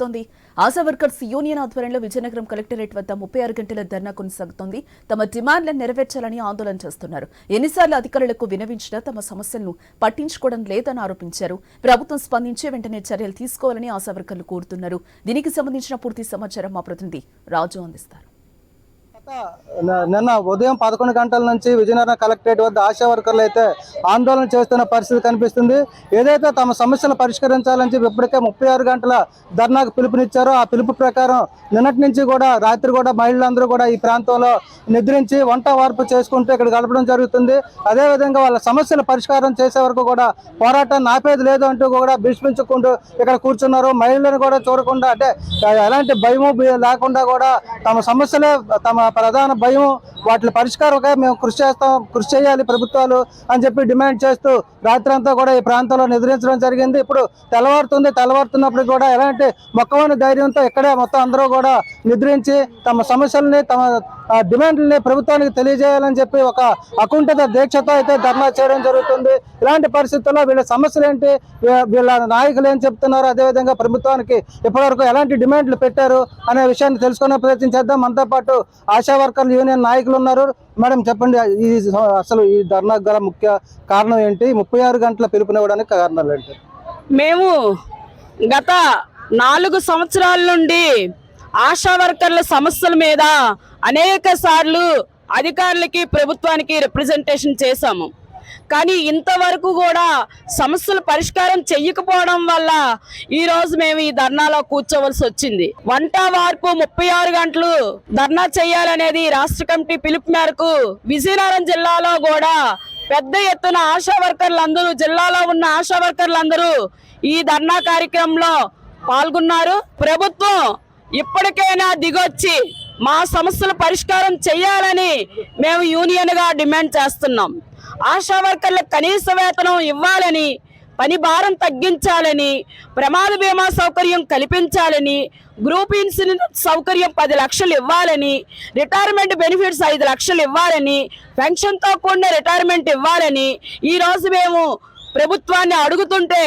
తోంది ASHA workers union ఆధ్వర్యంలో Vizianagaram collectorate వద్ద ముప్పై ఆరు గంటల ధర్నా కొనసాగుతోంది. తమ డిమాండ్లను నెరవేర్చాలని ఆందోళన చేస్తున్నారు. ఎన్నిసార్లు అధికారులకు వినవించినా తమ సమస్యలను పట్టించుకోవడం లేదని ఆరోపించారు. ప్రభుత్వం స్పందించి వెంటనే చర్యలు తీసుకోవాలని ఆశా వర్కర్లు కోరుతున్నారు. దీనికి సంబంధించిన పూర్తి సమాచారం మా ప్రతినిధి రాజు అందిస్తారు. నిన్న ఉదయం పదకొండు గంటల నుంచి విజయనగరం కలెక్టరేట్ వద్ద ఆశా వర్కర్లు అయితే ఆందోళన చేస్తున్న పరిస్థితి కనిపిస్తుంది. ఏదైతే తమ సమస్యలు పరిష్కరించాలని చెప్పి ఇప్పటికే ముప్పై ఆరు గంటల ధర్నాకు పిలుపునిచ్చారో ఆ పిలుపు ప్రకారం నిన్నటి నుంచి కూడా రాత్రి కూడా మహిళలందరూ కూడా ఈ ప్రాంతంలో నిద్రించి వంట వార్పు చేసుకుంటూ ఇక్కడ గడపడం జరుగుతుంది. అదేవిధంగా వాళ్ళ సమస్యల పరిష్కారం చేసే వరకు కూడా పోరాటాన్ని ఆపేది లేదు అంటూ కూడా భీష్మించుకుంటూ ఇక్కడ కూర్చున్నారు. మహిళలను కూడా చూడకుండా అంటే ఎలాంటి భయము లేకుండా కూడా తమ సమస్యలే తమ ప్రధాన భయం వాటి పరిష్కారంగా మేము కృషి చేస్తాం కృషి చేయాలి ప్రభుత్వాలు అని చెప్పి డిమాండ్ చేస్తూ రాత్రంతా కూడా ఈ ప్రాంతంలో నిద్రించడం జరిగింది. ఇప్పుడు తెల్లవారుతుంది తెల్లవారుతున్నప్పుడు కూడా ఎలాంటి మొక్కవని ధైర్యంతో ఇక్కడే మొత్తం అందరూ కూడా నిద్రించి తమ సమస్యల్ని తమ డిమాండ్లని ప్రభుత్వానికి తెలియజేయాలని చెప్పి ఒక అకుంఠిత దీక్షతో అయితే ధర్నా చేయడం జరుగుతుంది. ఇలాంటి పరిస్థితుల్లో వీళ్ళ సమస్యలు ఏంటి వీళ్ళ నాయకులు ఏం చెప్తున్నారు? అదేవిధంగా ప్రభుత్వానికి ఇప్పటివరకు ఎలాంటి డిమాండ్లు పెట్టారు అనే విషయాన్ని తెలుసుకునే ప్రయత్నం చేద్దాం. మనతో పాటు ఆశా వర్కర్ల యూనియన్ నాయకులు ఉన్నారు. మేడం చెప్పండి ఈ అసలు ఈ ధర్నాకు గల ముఖ్య కారణం ఏంటి? ముప్పై ఆరు గంటల పిలుపునివ్వడానికి కారణాలు ఏంటి? మేము గత నాలుగు సంవత్సరాల నుండి ఆశా వర్కర్ల సమస్యల మీద అనేక సార్లు అధికారులకి ప్రభుత్వానికి రిప్రజెంటేషన్ చేశాము. కానీ ఇంతవరకు కూడా సమస్యలు పరిష్కారం చెయ్యకపోవడం వల్ల ఈ రోజు మేము ఈ ధర్నాలో కూర్చోవలసి వచ్చింది. వంట వార్పు ముప్పై ఆరు గంటలు ధర్నా చేయాలనేది రాష్ట్ర కమిటీ పిలుపు మేరకు విజయనగరం జిల్లాలో కూడా పెద్ద ఎత్తున ఆశా వర్కర్లందరూ జిల్లాలో ఉన్న ఆశా వర్కర్లందరూ ఈ ధర్నా కార్యక్రమంలో పాల్గొన్నారు. ప్రభుత్వం ఇప్పటికైనా దిగొచ్చి మా సమస్యల పరిష్కారం చేయాలని మేము యూనియన్గా డిమాండ్ చేస్తున్నాం. ఆశా వర్కర్లకు కనీస వేతనం ఇవ్వాలని పని భారం తగ్గించాలని ప్రమాద బీమా సౌకర్యం కల్పించాలని గ్రూప్ ఇన్సూరెన్స్ సౌకర్యం పది లక్షలు ఇవ్వాలని రిటైర్మెంట్ బెనిఫిట్స్ ఐదు లక్షలు ఇవ్వాలని పెన్షన్తో కూడిన రిటైర్మెంట్ ఇవ్వాలని ఈ రోజు మేము ప్రభుత్వాన్ని అడుగుతుంటే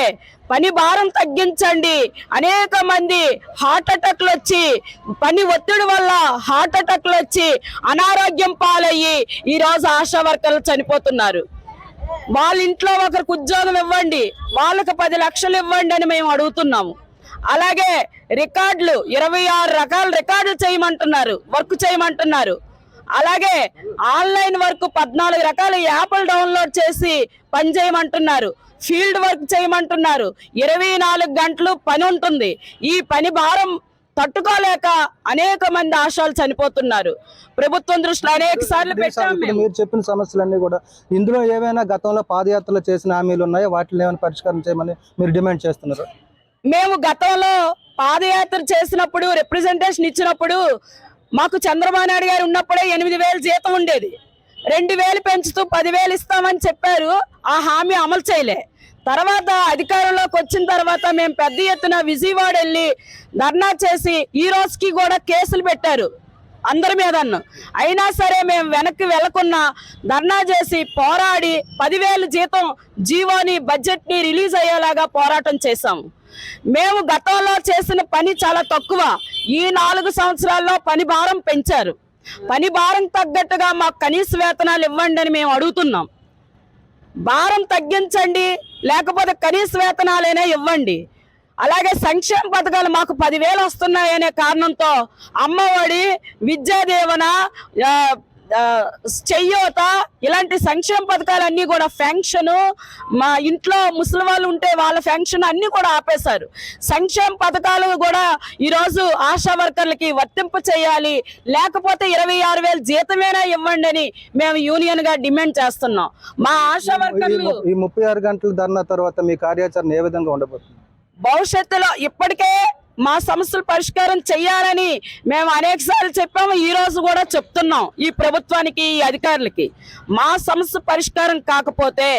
పని భారం తగ్గించండి. అనేక మంది హార్ట్ అటాక్లు వచ్చి పని ఒత్తిడి వల్ల హార్ట్ అటాక్లు వచ్చి అనారోగ్యం పాలయ్యి ఈ రోజు ఆశా వర్కర్లు చనిపోతున్నారు. వాళ్ళ ఇంట్లో ఒకరికి ఉద్యోగం ఇవ్వండి. వాళ్ళకి పది లక్షలు ఇవ్వండి అని మేము అడుగుతున్నాము. అలాగే రికార్డులు ఇరవై ఆరు రకాల రికార్డులు చేయమంటున్నారు వర్క్ చేయమంటున్నారు. అలాగే ఆన్లైన్ వర్క్ పద్నాలుగు రకాల యాప్లు డౌన్లోడ్ చేసి పని చేయమంటున్నారు. ఫీల్డ్ వర్క్ చేయమంటున్నారు. ఇరవై నాలుగు గంటలు పని ఉంటుంది. ఈ పని భారం తట్టుకోలేక అనేక మంది ఆశాలు చనిపోతున్నారు. ప్రభుత్వం దృష్టిలో అనేక సార్లు మీరు చెప్పిన సమస్యలన్నీ కూడా ఇందులో ఏవైనా గతంలో పాదయాత్రలు చేసిన హామీలు ఉన్నాయో? వాటిని ఏమైనా పరిష్కారం చేయమని మీరు డిమాండ్ చేస్తున్నారు? మేము గతంలో పాదయాత్ర చేసినప్పుడు రిప్రజెంటేషన్ ఇచ్చినప్పుడు మాకు చంద్రబాబు నాయుడు గారు ఉన్నప్పుడే ఎనిమిది వేలు జీతం ఉండేది. రెండు వేలు పెంచుతూ పదివేలు ఇస్తామని చెప్పారు. ఆ హామీ అమలు చేయలే. తర్వాత అధికారంలోకి వచ్చిన తర్వాత మేము పెద్ద ఎత్తున విజయవాడ వెళ్ళి ధర్నా చేసి ఈ రోజుకి కూడా కేసులు పెట్టారు. అందరి మీదను అయినా సరే మేము వెనక్కి వెళ్ళకున్నా ధర్నా చేసి పోరాడి పదివేలు జీతం జీవోని బడ్జెట్ని రిలీజ్ అయ్యేలాగా పోరాటం చేశాము. మేము గతంలో చేసిన పని చాలా తక్కువ. ఈ నాలుగు సంవత్సరాల్లో పని భారం పెంచారు. పని భారం తగ్గట్టుగా మాకు కనీస వేతనాలు ఇవ్వండి అని మేము అడుగుతున్నాం. భారం తగ్గించండి లేకపోతే కనీస వేతనాలైనా ఇవ్వండి. అలాగే సంక్షేమ పథకాలు మాకు పదివేలు వస్తున్నాయనే కారణంతో అమ్మఒడి విద్యాదీవన చెయ్యోత ఇలాంటి సంక్షేమ పథకాలన్నీ కూడా ఫెన్షన్ మా ఇంట్లో ముసలి వాళ్ళు ఉంటే వాళ్ళ ఫెన్షన్ అన్ని కూడా ఆపేశారు. సంక్షేమ పథకాలు కూడా ఈరోజు ఆశా వర్కర్లకి వర్తింప చేయాలి. లేకపోతే ఇరవై ఆరు వేలు జీతమేనా ఇవ్వండి అని మేము యూనియన్గా డిమాండ్ చేస్తున్నాం. మా ఆశా వర్కర్లు ఈ ముప్పై ఆరు గంటల ధర్నా తర్వాత మీ కార్యాచరణ ఏ విధంగా ఉండబోతుంది? భవిష్యత్తులో ఇప్పటికే మా సమస్యలు పరిష్కారం చేయాలని మేము అనేక సార్లు చెప్పాము ఈరోజు కూడా చెప్తున్నాం ఈ ప్రభుత్వానికి ఈ అధికారులకి. మా సమస్య పరిష్కారం కాకపోతే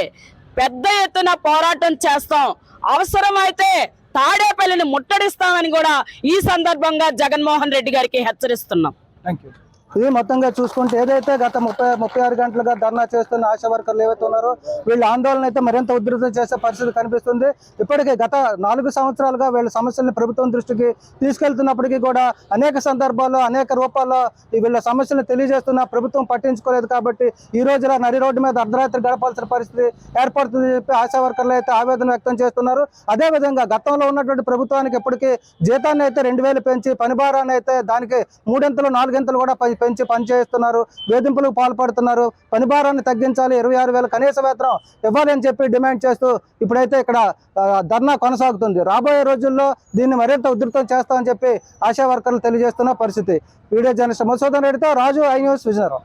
పెద్ద ఎత్తున పోరాటం చేస్తాం. అవసరమైతే తాడేపల్లిని ముట్టడిస్తామని కూడా ఈ సందర్భంగా జగన్మోహన్ రెడ్డి గారికి హెచ్చరిస్తున్నాం. థ్యాంక్ యూ ఇది మొత్తంగా చూసుకుంటే ఏదైతే గత ముప్పై ముప్పై ఆరు గంటలుగా ధర్నా చేస్తున్న ఆశా వర్కర్లు ఏవైతే ఉన్నారో వీళ్ళ ఆందోళన అయితే మరింత ఉధృతం చేసే పరిస్థితి కనిపిస్తుంది. ఇప్పటికే గత నాలుగు సంవత్సరాలుగా వీళ్ళ సమస్యలను ప్రభుత్వం దృష్టికి తీసుకెళ్తున్నప్పటికీ కూడా అనేక సందర్భాల్లో అనేక రూపాల్లో వీళ్ళ సమస్యలను తెలియజేస్తున్నా ప్రభుత్వం పట్టించుకోలేదు కాబట్టి ఈ రోజు నడి రోడ్డు మీద అర్ధరాత్రి గడపాల్సిన పరిస్థితి ఏర్పడుతుంది చెప్పి ఆశా వర్కర్లు అయితే ఆవేదన వ్యక్తం చేస్తున్నారు. అదే విధంగా గతంలో ఉన్నటువంటి ప్రభుత్వానికి ఇప్పటికీ జీతాన్ని అయితే రెండు వేలు పెంచి పని భారాన్ని అయితే దానికి మూడింతలు నాలుగింతలు కూడా పెంచి పనిచేస్తున్నారు వేధింపులకు పాల్పడుతున్నారు. పని భారాన్ని తగ్గించాలి ఇరవై ఆరు వేల కనీస వేతనం ఇవ్వాలని చెప్పి డిమాండ్ చేస్తూ ఇప్పుడైతే ఇక్కడ ధర్నా కొనసాగుతుంది. రాబోయే రోజుల్లో దీన్ని మరింత ఉధృతం చేస్తామని చెప్పి ఆశా వర్కర్లు తెలియజేస్తున్న పరిస్థితి. వీడియో జర్నలిస్ట్ మధుసూదన్ రెడ్డితో రాజు ఐ న్యూస్ విజయనగరం.